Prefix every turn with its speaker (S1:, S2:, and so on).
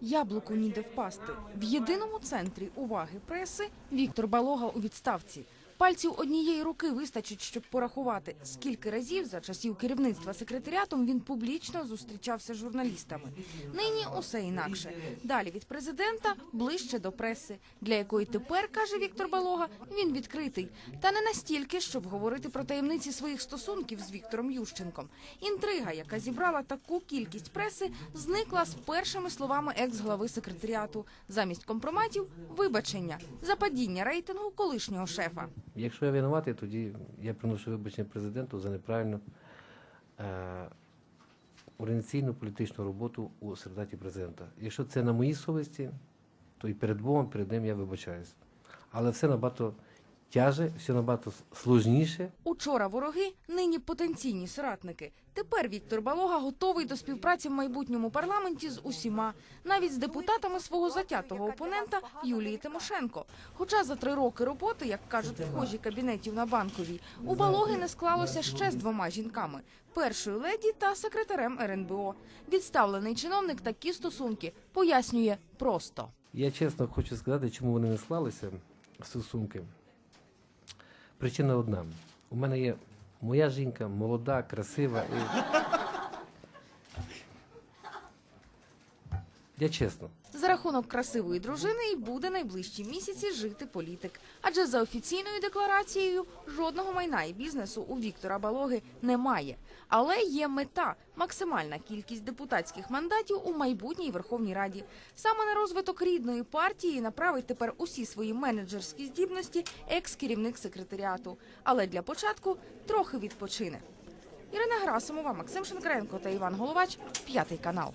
S1: Яблуку ніде впасти. В єдиному центрі уваги преси Віктор Балога у відставці. Пальців однієї руки вистачить, щоб порахувати, скільки разів за часів керівництва секретаріатом він публічно зустрічався з журналістами. Нині усе інакше. Далі від президента ближче до преси, для якої тепер каже Віктор Балога, він відкритий. Та не настільки, щоб говорити про таємниці своїх стосунків з Віктором Ющенком. Інтрига, яка зібрала таку кількість преси, зникла з першими словами екс-глави секретаріату. Замість компроматів вибачення за падіння рейтингу колишнього шефа.
S2: Якщо я винуватий, тоді я приношу вибачення президенту за неправильну е, організаційну політичну роботу у середаті президента. Якщо це на моїй совісті, то і перед Богом, перед ним я вибачаюсь. Але все набагато тяже, все набагато сложніше.
S1: Учора вороги, нині потенційні соратники. Тепер Віктор Балога готовий до співпраці в майбутньому парламенті з усіма, навіть з депутатами свого затятого опонента Юлії Тимошенко. Хоча за три роки роботи, як кажуть вхожі кабінетів на банковій, у Балоги не склалося ще з двома жінками: першою леді та секретарем РНБО. Відставлений чиновник такі стосунки пояснює просто.
S2: Я чесно хочу сказати, чому вони не склалися стосунки. Причина одна. У мене є моя жінка, молода, красива. І... Я чесно.
S1: За рахунок красивої дружини і буде найближчі місяці жити політик. Адже за офіційною декларацією жодного майна і бізнесу у Віктора Балоги немає. Але є мета максимальна кількість депутатських мандатів у майбутній Верховній Раді. Саме на розвиток рідної партії направить тепер усі свої менеджерські здібності екс-керівник секретаріату. Але для початку трохи відпочине. Ірина Герасимова, Максим Шенкренко та Іван Головач, п'ятий канал.